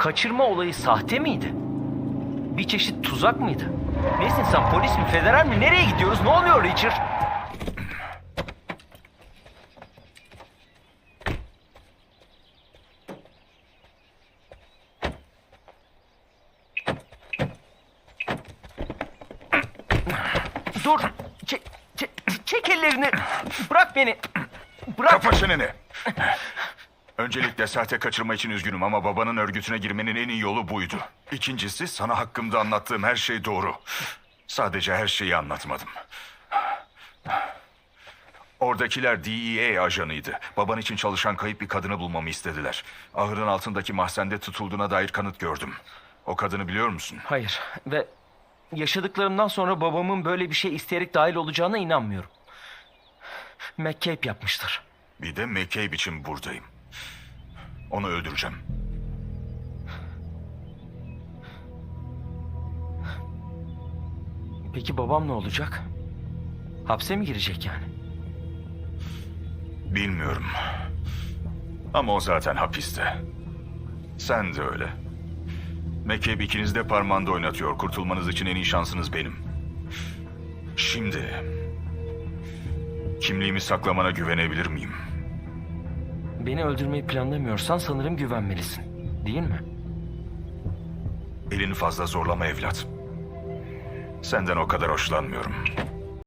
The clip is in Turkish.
kaçırma olayı sahte miydi? Bir çeşit tuzak mıydı? Nesin sen polis mi federal mi? Nereye gidiyoruz? Ne oluyor Richard? Dur. Çek, çek, çek ellerini. Bırak beni. Bırak. Kapa çeneni. Öncelikle sahte kaçırma için üzgünüm ama babanın örgütüne girmenin en iyi yolu buydu. İkincisi sana hakkımda anlattığım her şey doğru. Sadece her şeyi anlatmadım. Oradakiler DEA ajanıydı. Baban için çalışan kayıp bir kadını bulmamı istediler. Ahırın altındaki mahzende tutulduğuna dair kanıt gördüm. O kadını biliyor musun? Hayır ve yaşadıklarımdan sonra babamın böyle bir şey isteyerek dahil olacağına inanmıyorum. McCabe yapmıştır. Bir de McCabe için buradayım. Onu öldüreceğim. Peki babam ne olacak? Hapse mi girecek yani? Bilmiyorum. Ama o zaten hapiste. Sen de öyle. McCabe ikiniz de parmağında oynatıyor. Kurtulmanız için en iyi şansınız benim. Şimdi... Kimliğimi saklamana güvenebilir miyim? Beni öldürmeyi planlamıyorsan sanırım güvenmelisin. Değil mi? Elini fazla zorlama evlat. Senden o kadar hoşlanmıyorum.